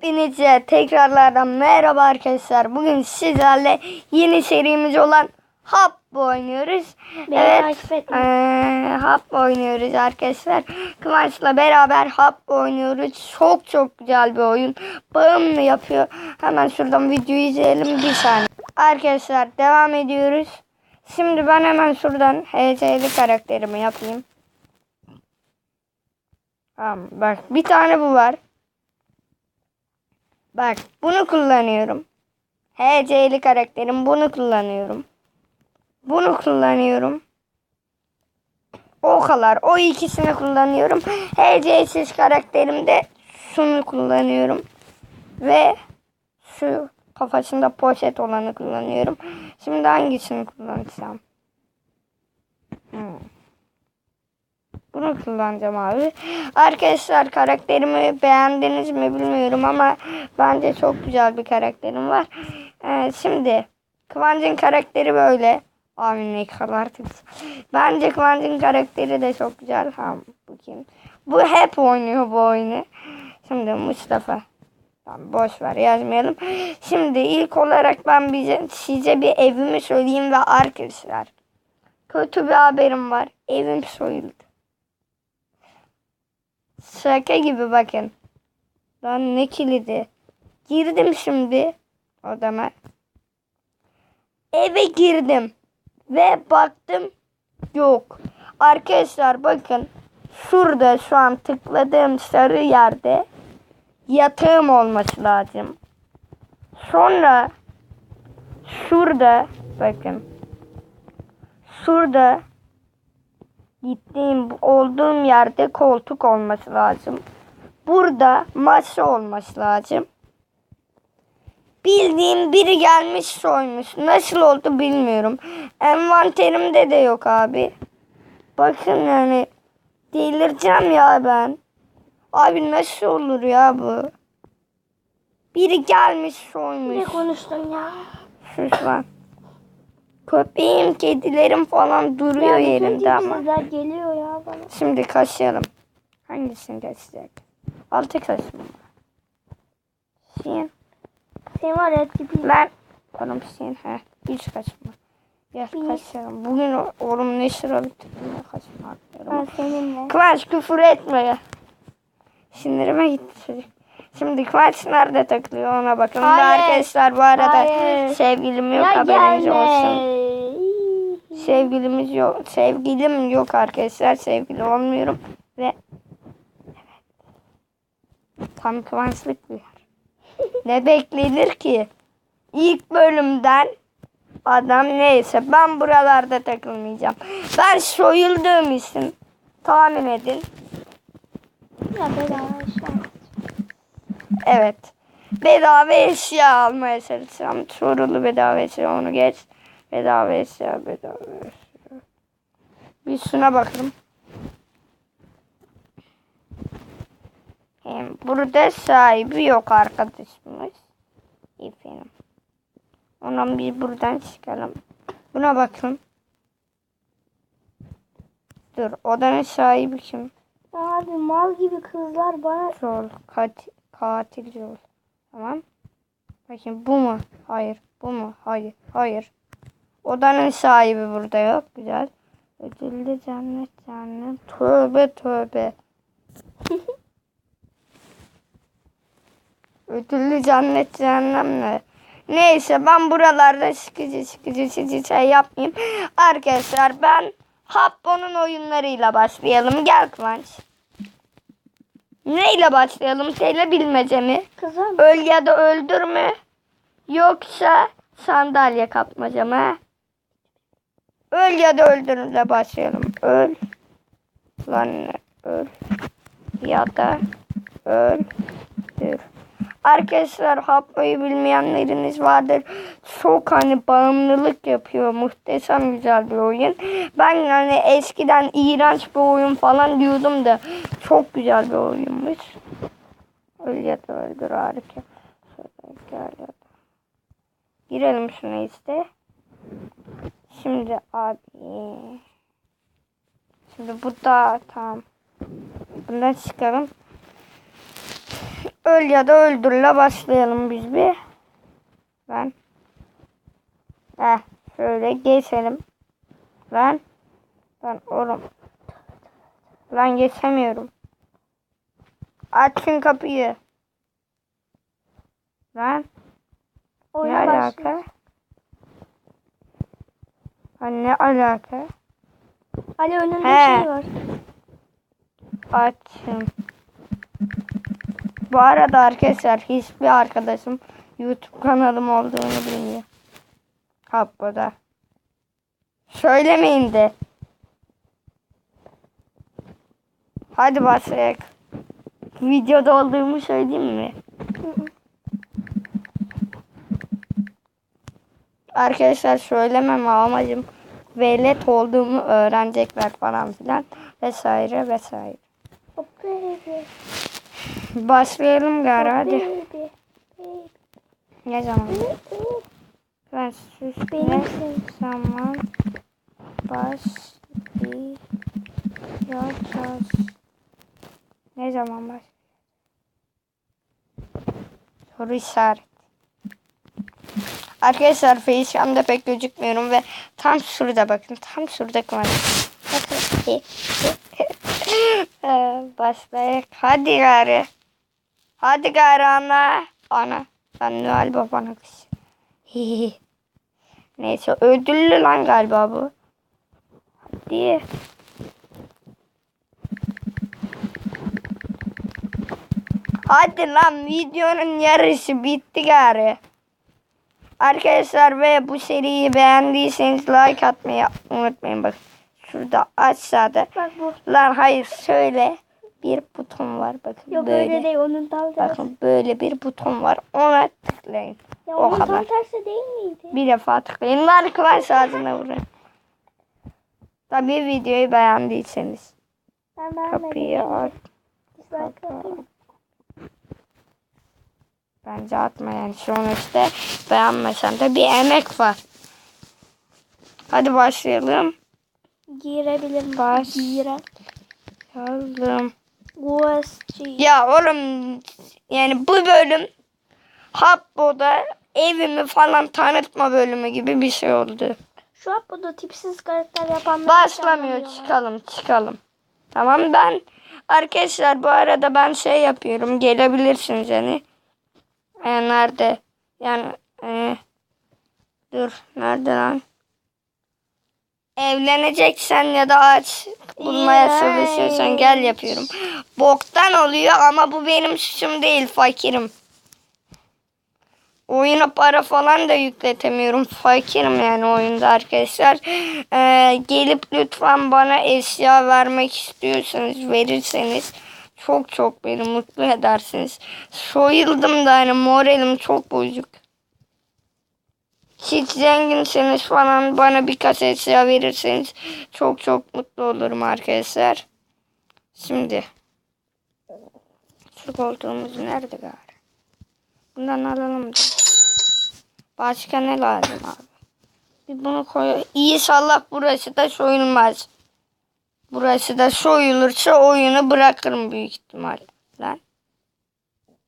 Hepinize tekrarlardan merhaba arkadaşlar. Bugün sizlerle yeni serimiz olan Hap oynuyoruz. Beni etme. eee, Hap oynuyoruz arkadaşlar. Kıvanç'la beraber Hap oynuyoruz. Çok çok güzel bir oyun. Bağımlı yapıyor. Hemen şuradan videoyu izleyelim bir saniye. Arkadaşlar devam ediyoruz. Şimdi ben hemen şuradan HC'li karakterimi yapayım. Tamam bak bir tane bu var. Bak bunu kullanıyorum. HC'li karakterim bunu kullanıyorum. Bunu kullanıyorum. O kadar. O ikisini kullanıyorum. HC'siz karakterimde şunu kullanıyorum. Ve şu kafasında poşet olanı kullanıyorum. Şimdi hangisini kullansam? Hmm. Bunu kullanacağım abi. Arkadaşlar karakterimi beğendiniz mi bilmiyorum ama bence çok güzel bir karakterim var. Ee, şimdi Kıvancın karakteri böyle. Abi ne kadar. Bence Kıvancın karakteri de çok güzel. Ha, bu kim? Bu hep oynuyor bu oyunu. Şimdi Mustafa. Tamam boş ver yazmayalım. Şimdi ilk olarak ben bize, size bir evimi söyleyeyim ve arkadaşlar. Kötü bir haberim var. Evim soyuldu. Şaka gibi bakın. Lan ne kilidi. Girdim şimdi odama. Eve girdim. Ve baktım yok. Arkadaşlar bakın. Şurada şu an tıkladığım sarı yerde yatağım olması lazım. Sonra şurada bakın. Şurada gittiğim olduğum yerde koltuk olması lazım. Burada masa olması lazım. Bildiğim biri gelmiş soymuş. Nasıl oldu bilmiyorum. Envanterimde de yok abi. Bakın yani delireceğim ya ben. Abi nasıl olur ya bu? Biri gelmiş Ne soymuş. konuştun ya? Sus lan. Köpeğim, kedilerim falan duruyor Ya bütün yerinde ama. tipsizler geliyor ya bana. Şimdi kaşıyalım. Hangisini kaşıyacak? Altı kaş mı? Sin. Senin var ya tipin. Ben. Oğlum sin. Heh. Üç kaş mı? Bir. kaşıyalım. Bugün oğlum ne sıra bitti. Ne kaşıma Ben atlıyorum. seninle. Kıvanç küfür etme ya. Sinirime gitti çocuk. Şimdi Kıvanç nerede takılıyor ona bakın. Hayır. arkadaşlar bu arada Hayır. sevgilim yok Ya haberiniz gelme. olsun. Sevgilimiz yok. Sevgilim yok arkadaşlar. Sevgili olmuyorum. Ve tam kıvançlık bir ne beklenir ki? İlk bölümden adam neyse ben buralarda takılmayacağım. Ben soyulduğum için tahmin edin. Ya bedava eşya. Evet. Bedava eşya almaya çalışacağım. Sorulu bedava eşya onu geç. Bedava eşya bedava eşya. Bir şuna bakalım. Burada sahibi yok arkadaşımız. Efendim. Ondan bir buradan çıkalım. Buna bakın. Dur odanın sahibi kim? Abi mal gibi kızlar bana Rol. Katil, katil rol. Tamam. Bakayım bu mu? Hayır. Bu mu? Hayır. Hayır. Odanın sahibi burada yok. Güzel. Ödüllü cennet cennet. Tövbe tövbe. Ödüllü cennet cehennem ne? Neyse ben buralarda sıkıcı sıkıcı sıkıcı şey yapmayayım. Arkadaşlar ben Happo'nun oyunlarıyla başlayalım. Gel Kıvanç. Neyle başlayalım? Şeyle bilmece mi? kızım. Öl ya da öldür mü? Yoksa sandalye kapmaca mı? Öl ya da öldürle başlayalım. Öl. Lan öl. Ya da öldür. Arkadaşlar hapmayı bilmeyenleriniz vardır. Çok hani bağımlılık yapıyor. Muhteşem güzel bir oyun. Ben yani eskiden iğrenç bir oyun falan diyordum da çok güzel bir oyunmuş. Öl ya da öldür harika. Girelim şuna işte. Şimdi abi. Şimdi bu da tamam. Bundan çıkalım. öl ya da öldürle başlayalım biz bir. Ben. Heh, şöyle geçelim. Lan. Lan oğlum. Lan geçemiyorum. Açın kapıyı. Lan. Ne Oyuna başlıyor. Alaka? Ha, ne alaka? Ali önünde He. şey var. Açım. Bu arada arkadaşlar hiçbir arkadaşım YouTube kanalım olduğunu bilmiyor. Kapıda. Söylemeyin de. Hadi başlayalım. Videoda olduğumu söyleyeyim mi? Arkadaşlar söylemem amacım velet olduğumu öğrenecekler falan filan vesaire vesaire. Hop baby. Başlayalım gari hadi. Ne zaman? Ben sus ne zaman başlayacağız? Ne zaman baş? Soru işareti. Arkadaşlar Facecam'da pek gözükmüyorum ve tam şurada bakın. Tam şurada kumanda. Bakın. Ee, Başlayalım. Hadi gari. Hadi gari ana. Ana. Ben Noel babana kız. Neyse ödüllü lan galiba bu. Hadi. Hadi lan videonun yarısı bitti gari. Arkadaşlar ve bu seriyi beğendiyseniz like atmayı unutmayın bak. Şurada aşağıda. Bak bu. Lan hayır şöyle bir buton var bakın Yok böyle. öyle değil onun tam tersi. Bakın böyle bir buton var. Ona tıklayın. Ya o onun kadar. tam tersi değil miydi? Bir defa tıklayın. Like ağzına vurun. Tabii videoyu beğendiyseniz. Ben beğenmedim. Kapıyı aç. Atayım. Bence atma yani. Sonuçta beğenmesen de bir emek var. Hadi başlayalım. Girebilirim. Baş- Gire. Yazdım. Ya oğlum yani bu bölüm Habbo'da evimi falan tanıtma bölümü gibi bir şey oldu. Şu burada tipsiz karakter yapanlar. Başlamıyor çıkalım çıkalım. Tamam ben arkadaşlar bu arada ben şey yapıyorum gelebilirsiniz yani. Nerede? Yani e, dur nerede lan? Evleneceksen ya da ağaç bulmaya çalışıyorsan gel yapıyorum. Boktan oluyor ama bu benim suçum değil fakirim. Oyuna para falan da yükletemiyorum. Fakirim yani oyunda arkadaşlar. Ee, gelip lütfen bana eşya vermek istiyorsanız verirseniz çok çok beni mutlu edersiniz. Soyuldım da hani moralim çok bozuk. Hiç zenginseniz falan bana birkaç eşya verirseniz çok çok mutlu olurum arkadaşlar. Şimdi şu koltuğumuz nerede gari? Bundan alalım da. Başka ne lazım abi? Bir bunu koy. İnşallah burası da soyulmaz. Burası da soyulursa oyunu bırakırım büyük ihtimal. Lan.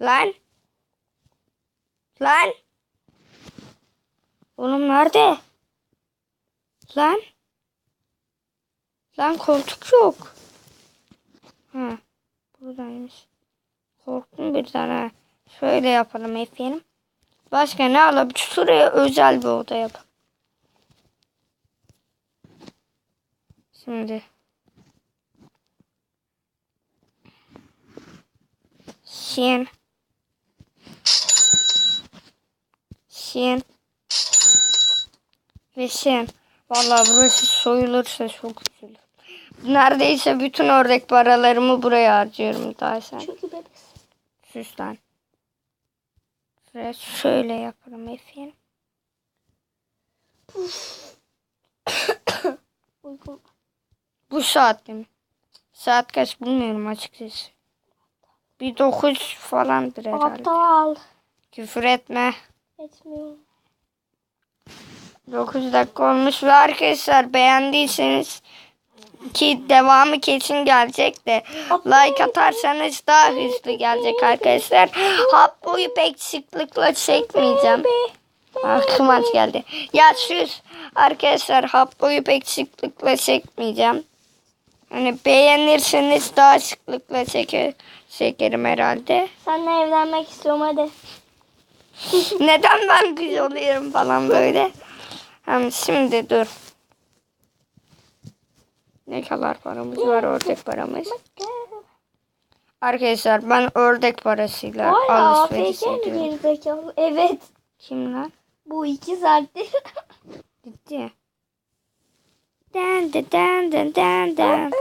Lan. Lan. Oğlum nerede? Lan. Lan koltuk yok. Ha. Buradaymış. Korktum birden ha. Şöyle yapalım efendim. Başka ne alabilir? Şuraya özel bir oda yapalım. Şimdi. Şin. Şin. Ve şin. Vallahi burası soyulursa çok üzülürüm. Neredeyse bütün ördek paralarımı buraya harcıyorum daha sen. Çünkü bebek. Sus lan. Şuraya şöyle yaparım efendim. Bu saatte mi? Saat kaç bilmiyorum açıkçası. Bir dokuz falandır herhalde. Aptal. Küfür etme. Etmiyorum. 9 dakika olmuş ve arkadaşlar beğendiyseniz ki devamı kesin gelecek de like atarsanız daha hızlı gelecek arkadaşlar. Hap boyu pek sıklıkla çekmeyeceğim. Kıvanç geldi. Ya sus. Arkadaşlar hap boyu pek sıklıkla çekmeyeceğim. Hani beğenirseniz daha sıklıkla çeker, çekerim herhalde. Seninle evlenmek istiyorum hadi. Neden ben kız oluyorum falan böyle. Hem şimdi dur. Ne kadar paramız var ördek paramız. Arkadaşlar ben ördek parasıyla Vay alışveriş ediyorum. gerizekalı? Evet. Kim lan? Bu iki saattir. Gitti. Den de den den den den.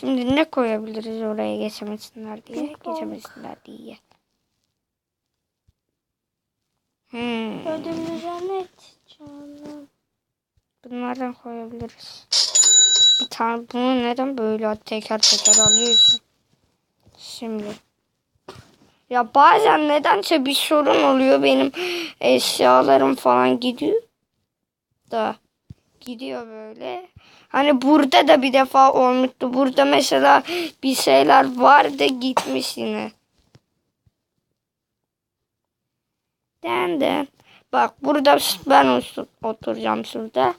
Şimdi ne koyabiliriz oraya geçemesinler diye. Bir koy. Geçemesinler diye. Hmm. Ödüllü cennet canım. Bunlardan koyabiliriz. Bir tane bunu neden böyle teker teker alıyorsun? Şimdi. Ya bazen nedense bir sorun oluyor benim eşyalarım falan gidiyor. Da gidiyor böyle. Hani burada da bir defa olmuştu. Burada mesela bir şeyler vardı gitmiş yine. Den den. Bak burada ben otur- oturacağım şurada.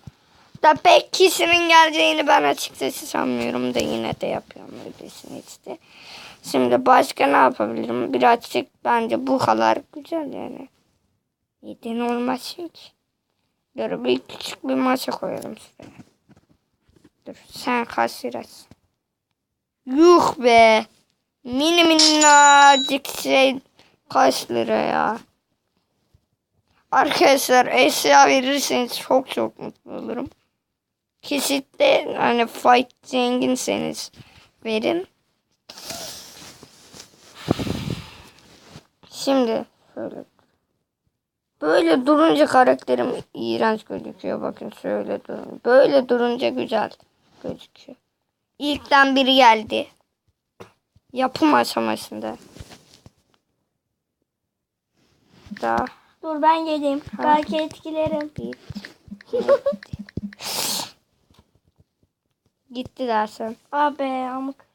Da pek kişinin geleceğini ben açıkçası sanmıyorum da yine de yapıyorum öylesine işte. Şimdi başka ne yapabilirim? Birazcık bence bu kadar güzel yani. Neden olmaz ki? Dur bir küçük bir masa koyalım şuraya. Dur sen kasirasın. Yuh be. Mini minnacık şey kaç lira ya. Arkadaşlar eşya verirseniz çok çok mutlu olurum. Kesitte hani fight zenginseniz verin. Şimdi şöyle. Böyle durunca karakterim iğrenç gözüküyor. Bakın şöyle durun. Böyle durunca güzel gözüküyor. İlkten biri geldi. Yapım aşamasında. Daha Dur ben geleyim. Belki etkilerim. bir. Gitti dersen. Abi amık.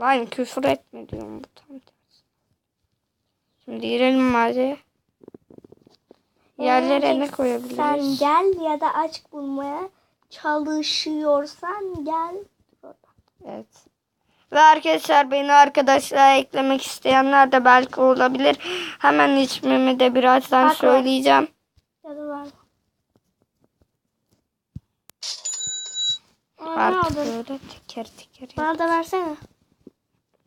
Lan küfür etme diyorum bu tam tersi. Şimdi girelim mağazaya. Yerlere ne Sen koyabiliriz? gel ya da aç bulmaya çalışıyorsan gel. Evet. Ve arkadaşlar beni arkadaşlara eklemek isteyenler de belki olabilir. Hemen ismimi de birazdan Bak, söyleyeceğim. Artık böyle teker teker. Bana da versene.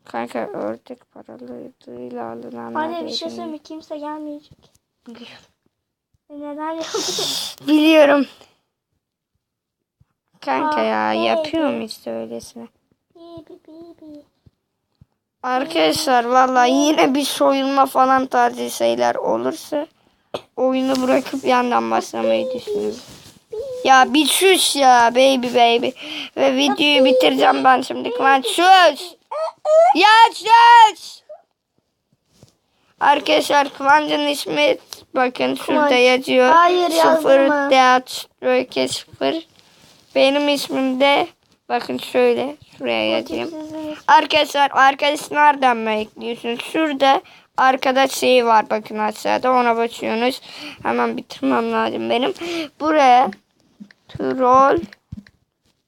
Kanka ördek paralarıyla alınan Hadi bir şey söyleyeyim? Kimse gelmeyecek. E, Neden yaptın? Biliyorum. Kanka ya yapıyorum işte öylesine. Arkadaşlar vallahi yine bir soyulma falan tarzı şeyler olursa oyunu bırakıp yandan başlamayı düşünüyorum. Ya bir sus ya baby baby. Ve videoyu bitireceğim ben şimdi. Kıvanç sus. Ya sus. Arkadaşlar Kıvanç'ın ismi bakın şurada yazıyor. Hayır, yazdırma. Deat Röke sıfır. Benim ismim de bakın şöyle şuraya yazayım. Arkadaşlar arkadaş nereden mi ekliyorsunuz? Şurada arkadaş şeyi var bakın aşağıda ona basıyorsunuz. Hemen bitirmem lazım benim. Buraya troll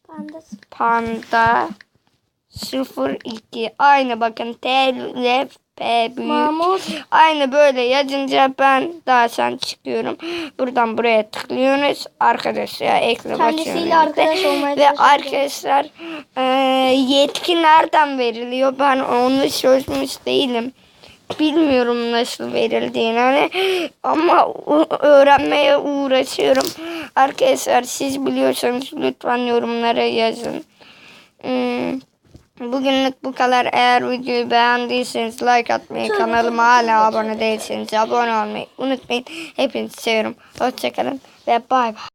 pandası. panda 02 aynı bakın T L P büyük. Mahmut. Aynı böyle yazınca ben daha sen çıkıyorum. Buradan buraya tıklıyorsunuz. Arkadaşlar ekle Kendisiyle arkadaş olmaya Ve arkadaşlar e, yetki nereden veriliyor? Ben onu çözmüş değilim. Bilmiyorum nasıl verildiğini hani ama öğrenmeye uğraşıyorum. Arkadaşlar siz biliyorsanız lütfen yorumlara yazın. Hmm, Bugünlük bu kadar. Eğer videoyu beğendiyseniz like atmayı, kanalıma hala abone değilseniz abone olmayı unutmayın. Hepinizi seviyorum. Hoşçakalın ve bay bay.